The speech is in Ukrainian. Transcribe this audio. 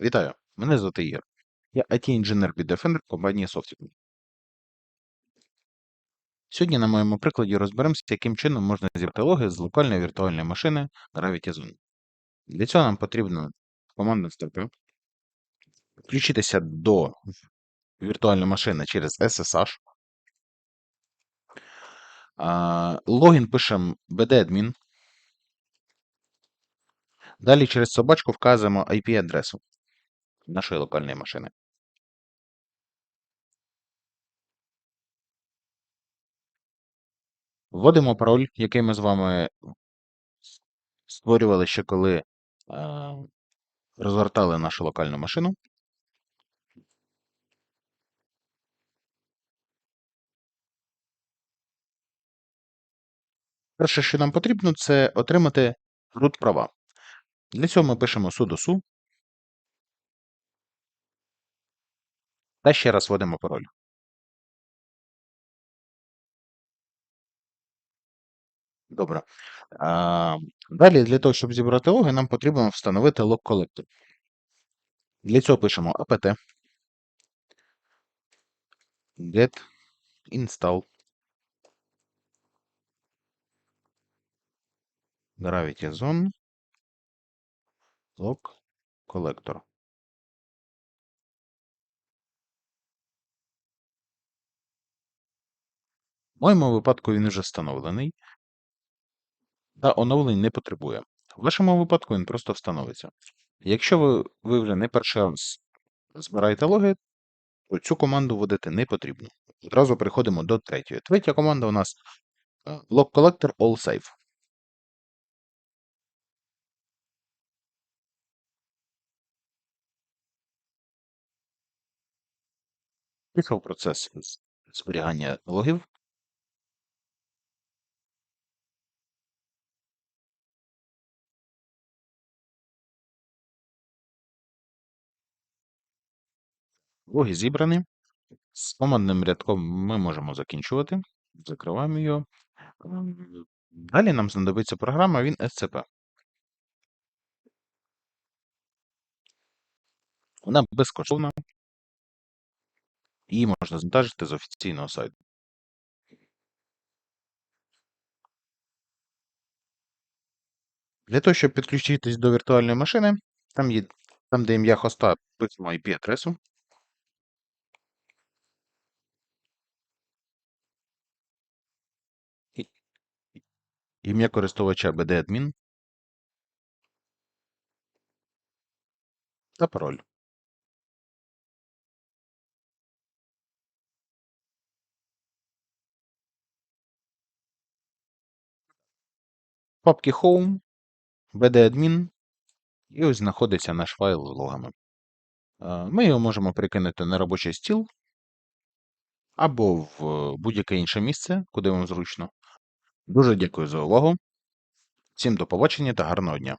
Вітаю, мене звати Ігор. Я IT-інженер від Defender компанії Softical. Сьогодні на моєму прикладі розберемося, яким чином можна зібрати логи з локальної віртуальної машини Gravity Zone. Для цього нам потрібно командна строка включитися до віртуальної машини через SSH. Логін пишемо bdadmin. Далі через собачку вказуємо IP-адресу нашої локальної машини. Вводимо пароль, який ми з вами створювали ще коли е, розгортали нашу локальну машину. Перше, що нам потрібно, це отримати root права. Для цього ми пишемо sudo su та ще раз вводимо пароль. Добре. А, далі для того, щоб зібрати логи, нам потрібно встановити лог колектор. Для цього пишемо apt get install Gravity Zone log collector. В моєму випадку він вже встановлений та оновлень не потребує. В вашому випадку він просто встановиться. Якщо ви, ви вже не перший раз збираєте логи, то цю команду вводити не потрібно. Одразу переходимо до третьої. Третя команда у нас е, log collector all save. Пішов процес зберігання логів. Логи зібрані. З командним рядком ми можемо закінчувати. Закриваємо його. Ем, Далі нам знадобиться програма він SCP. Вона безкоштовна. Її можна завантажити з офіційного сайту. Для того, щоб підключитись до віртуальної машини, там, є, там де ім'я хоста, пишемо IP-адресу. Ім'я користувача BD-адмін та пароль. В папці Home, BD-адмін, і ось знаходиться наш файл з логами. Е, Ми його можемо перекинути на робочий стіл або в е, будь-яке інше місце, куди вам зручно. Дуже дякую за увагу. Всім до побачення та гарного дня!